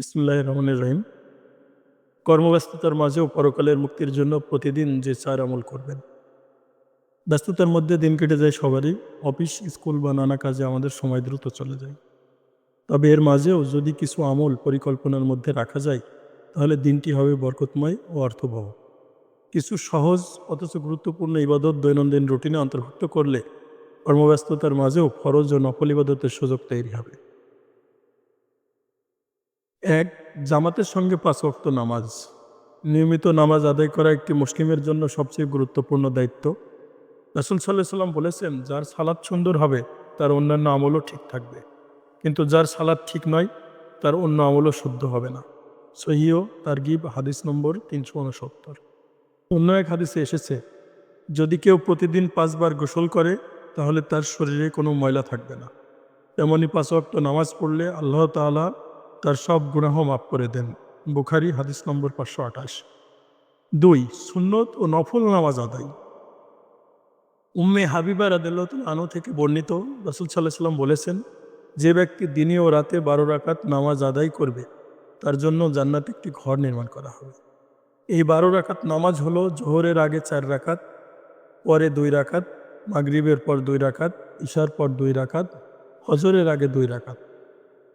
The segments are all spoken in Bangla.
ইসমুল্লাহ রহমানের রহিম। কর্মব্যস্ততার মাঝেও পরকালের মুক্তির জন্য প্রতিদিন যে চার আমল করবেন। ব্যস্ততার মধ্যে দিন কেটে যায় সবারই। অফিস, স্কুল বা নানা কাজে আমাদের সময় দ্রুত চলে যায়। তবে এর মাঝেও যদি কিছু আমল পরিকল্পনার মধ্যে রাখা যায়, তাহলে দিনটি হবে বরকতময় ও অর্থবহ। কিছু সহজ অথচ গুরুত্বপূর্ণ ইবাদত দৈনন্দিন রুটিনে অন্তর্ভুক্ত করলে কর্মব্যস্ততার মাঝেও ফরজ ও নকল ইবাদতের সুযোগ তৈরি হবে। এক, জামাতের সঙ্গে পাঁচ ওয়াক্ত নামাজ। নিয়মিত নামাজ আদায় করা একটি মুসলিমের জন্য সবচেয়ে গুরুত্বপূর্ণ দায়িত্ব। রাসুল সাল্লাহ সাল্লাম বলেছেন, যার সালাদ সুন্দর হবে, তার অন্যান্য আমলও ঠিক থাকবে। কিন্তু যার সালাদ ঠিক নয়, তার অন্য আমলও শুদ্ধ হবে না। সহিও তার গিব হাদিস নম্বর তিনশো উনসত্তর অন্য এক হাদিসে এসেছে, যদি কেউ প্রতিদিন পাঁচবার গোসল করে, তাহলে তার শরীরে কোনো ময়লা থাকবে না। তেমনই পাঁচ ওয়াক্ত নামাজ পড়লে আল্লাহ তাআলা তার সব গুনাহ মাফ করে দেন। বুখারি, হাদিস নম্বর পাঁচশো আঠাশ। দুই, সুন্নত ও নফল নামাজ আদায়। উম্মে হাবিবা রাদিল্লাহ আনু থেকে বর্ণিত রসুল সাল্লাহ সাল্লাম বলেছেন, যে ব্যক্তি দিনে ও রাতে বারো রাকাত নামাজ আদায় করবে, তার জন্য জান্নাতে একটি ঘর নির্মাণ করা হবে। এই বারো রাকাত নামাজ হলো জোহরের আগে চার রাকাত, পরে দুই রাকাত, মাগরিবের পর দুই রাকাত ঈশার পর দুই রাকাত, হজরের আগে দুই রাকাত।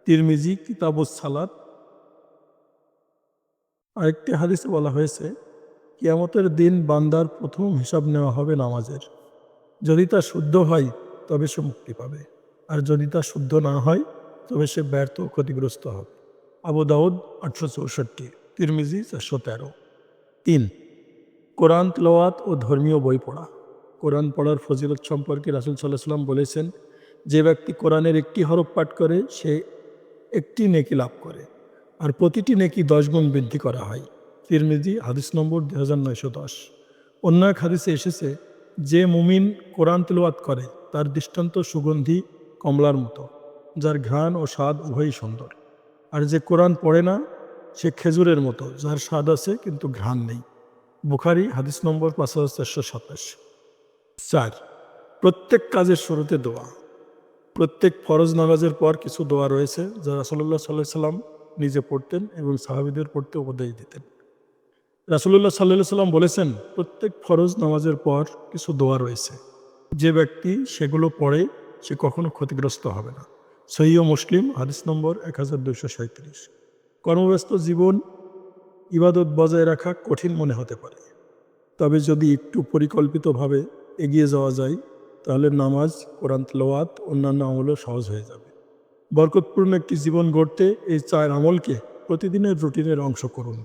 তিরমিজি, কিতাবুস সালাত। আরেকটি হাদিসে বলা হয়েছে, কিয়ামতের দিন বান্দার প্রথম হিসাব নেওয়া হবে নামাজের। যদি তা শুদ্ধ হয়, তবে সে মুক্তি পাবে। আর যদি তা শুদ্ধ না হয়, তবে সে ব্যর্থ ক্ষতিগ্রস্ত হবে। আবু দাউদ, আটশো চৌষট্টি, তিরমিজি, চারশো তেরো। তিন, কোরআন তলোয়াত ও ধর্মীয় বই পড়া। কোরআন পড়ার ফজিলত সম্পর্কে রাসুল সাল্লাহ সাল্লাম বলেছেন, যে ব্যক্তি কোরআনের একটি হরফ পাঠ করে, সে একটি নেকি লাভ করে আর প্রতিটি নেকি গুণ বৃদ্ধি করা হয়। তিরমিজি, হাদিস নম্বর দুই হাজার নয়শো দশ। অন্য এক হাদিসে এসেছে, যে মুমিন কোরআন তেলোয়াত করে, তার দৃষ্টান্ত সুগন্ধি কমলার মতো, যার ঘ্রাণ ও স্বাদ উভয়ই সুন্দর। আর যে কোরআন পড়ে না, সে খেজুরের মতো, যার স্বাদ আছে কিন্তু ঘ্রাণ নেই। বুখারি, হাদিস নম্বর পাঁচ হাজার চারশো সাতাশ। চার, প্রত্যেক কাজের শুরুতে দোয়া। প্রত্যেক ফরজ নামাজের পর কিছু দোয়া রয়েছে যা রাসুল্লাহ সাল্লাহ সাল্লাম নিজে পড়তেন এবং সাহাবিদের পড়তে উপদেশ দিতেন। রাসুল্লাহ সাল্লাহ সাল্লাম বলেছেন, প্রত্যেক ফরজ নামাজের পর কিছু দোয়া রয়েছে। যে ব্যক্তি সেগুলো পড়ে, সে কখনো ক্ষতিগ্রস্ত হবে না। সহিও মুসলিম, হাদিস নম্বর এক হাজার দুশো সাঁত্রিশ কর্মব্যস্ত জীবন ইবাদত বজায় রাখা কঠিন মনে হতে পারে। তবে যদি একটু পরিকল্পিতভাবে এগিয়ে যাওয়া যায় তাহলে নামাজ, কোরআন তলোয়াত অন্যান্য আমলও সহজ হয়ে যাবে। বরকতপূর্ণ একটি জীবন গড়তে এই চায়ের আমলকে প্রতিদিনের রুটিনের অংশ করুন।